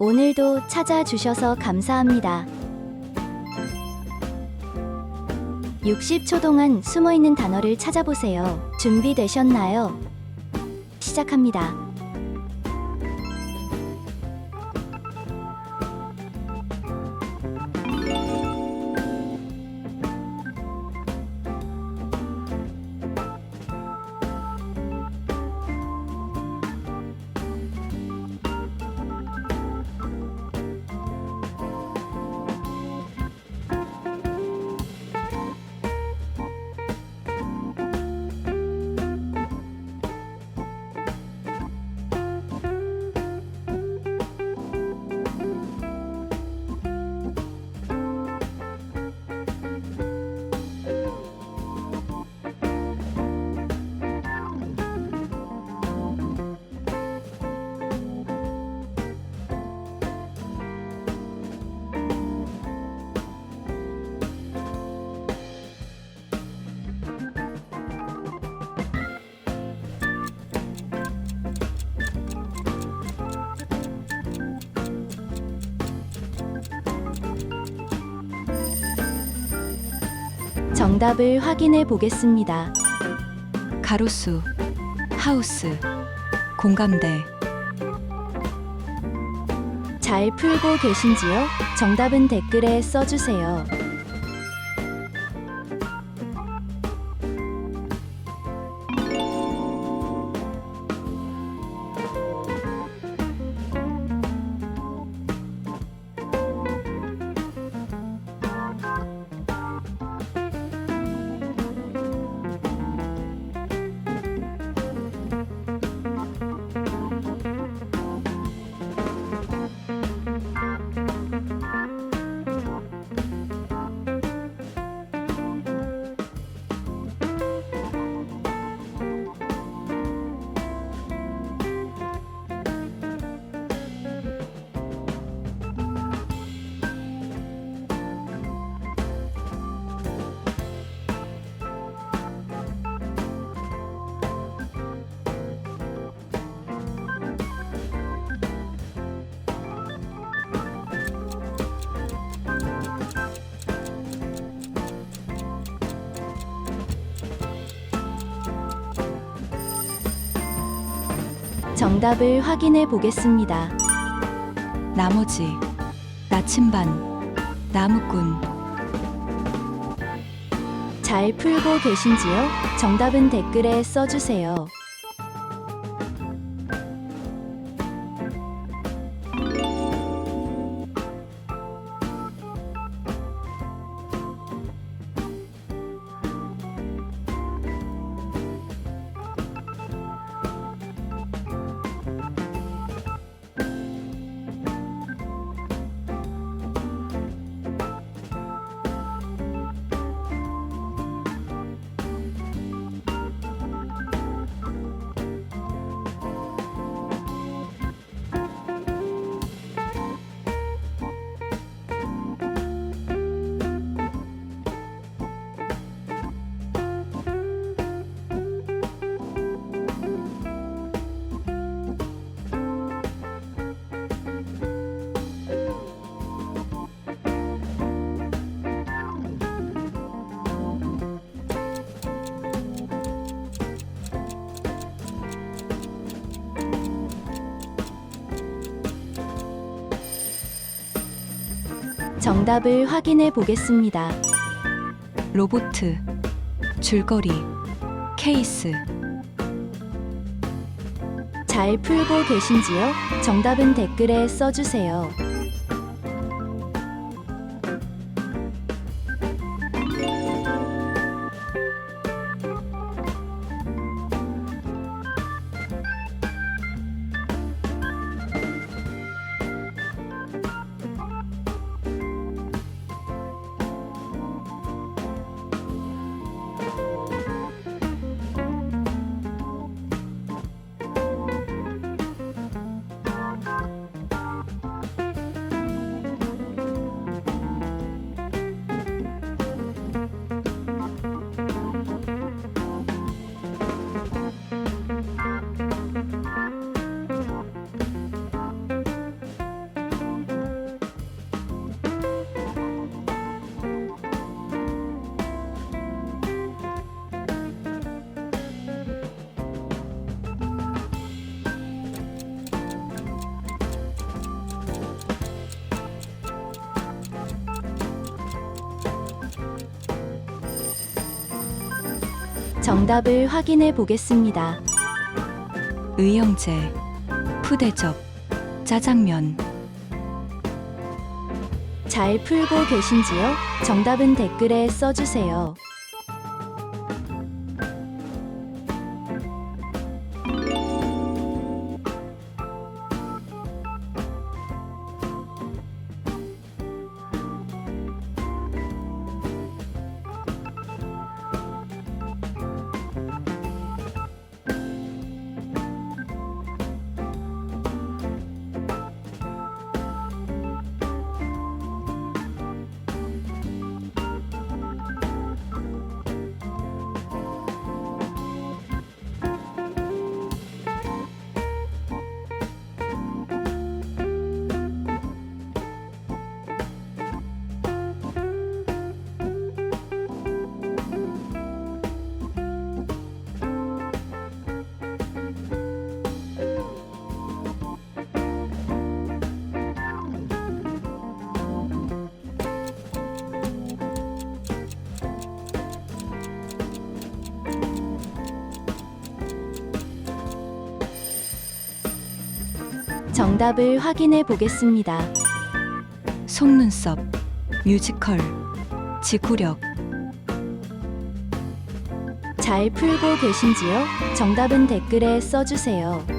오늘도 찾아주셔서 감사합니다. 60초 동안 숨어 있는 단어를 찾아보세요. 준비되셨나요? 시작합니다. 정답을 확인해 보겠습니다. 가로수, 하우스, 공감대, 잘 풀고 계신지요? 정답은 댓글에 써주세요. 정답을 확인해 보겠습니다. 나머지, 나침반, 나무꾼, 잘 풀고 계신지요? 정답은 댓글에 써주세요. 정답을 확인해 보겠습니다. 로보트, 줄거리, 케이스, 잘 풀고 계신지요? 정답은 댓글에 써주세요. 정답을 확인해 보겠습니다. 의형제, 푸대접, 짜장면, 잘 풀고 계신지요? 정답은 댓글에 써주세요. 정답을 확인해 보겠습니다. 속눈썹, 뮤지컬, 지구력, 잘 풀고 계신지요? 정답은 댓글에 써주세요.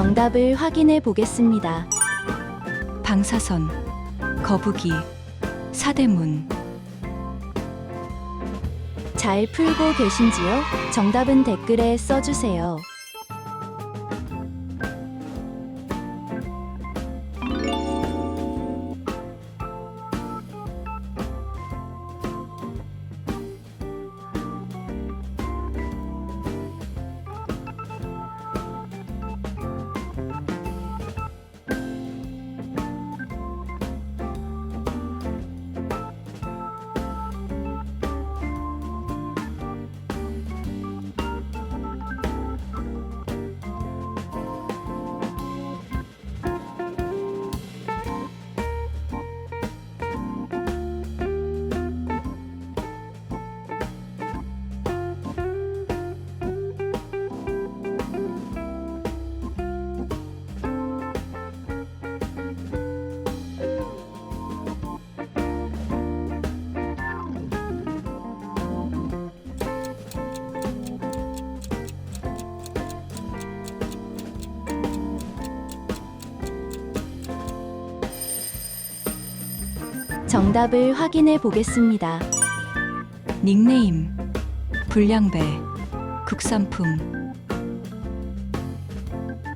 정답을 확인해 보겠습니다. 방사선, 거북이, 사대문, 잘 풀고 계신지요? 정답은 댓글에 써주세요. 정답을 확인해 보겠습니다. 닉네임, 불량배, 국산품,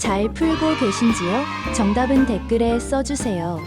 잘 풀고 계신지요? 정답은 댓글에 써주세요.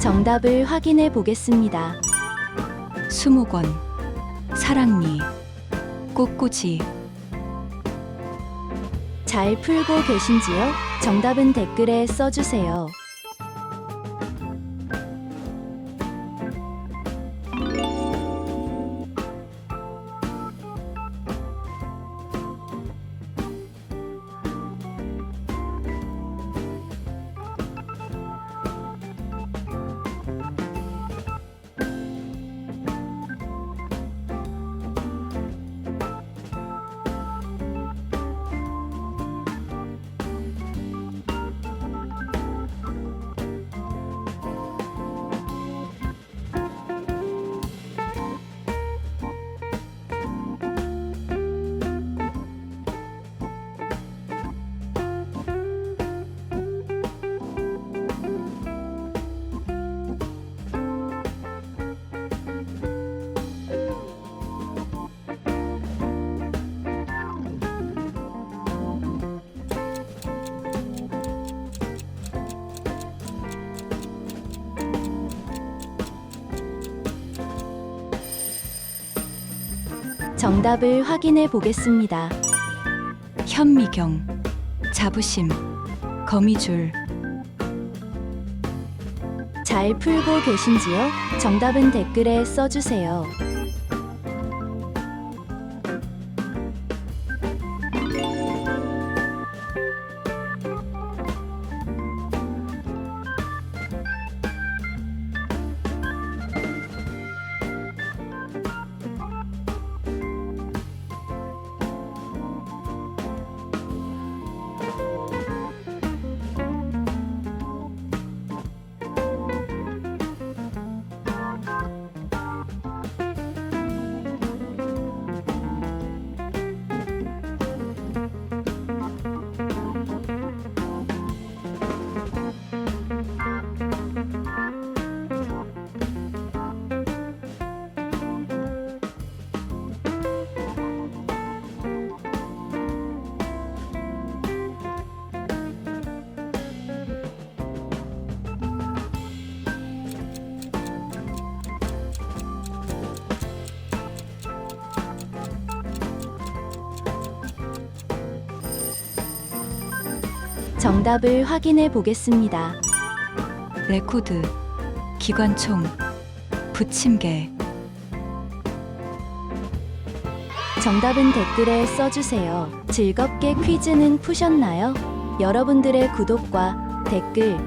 정답을 확인해 보겠습니다. 수목원 사랑니 꽃꽂이 잘 풀고 계신지요? 정답은 댓글에 써주세요. 정답을 확인해 보겠습니다. 현미경 자부심 거미줄 잘 풀고 계신지요? 정답은 댓글에 써주세요. 정답을 확인해 보겠습니다. 레코드 기관총 부침개 정답은 댓글에 써주세요. 즐겁게 퀴즈는 푸셨나요? 여러분들의 구독과 댓글,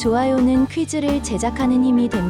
좋아요는 퀴즈를 제작하는 힘이 됩니다.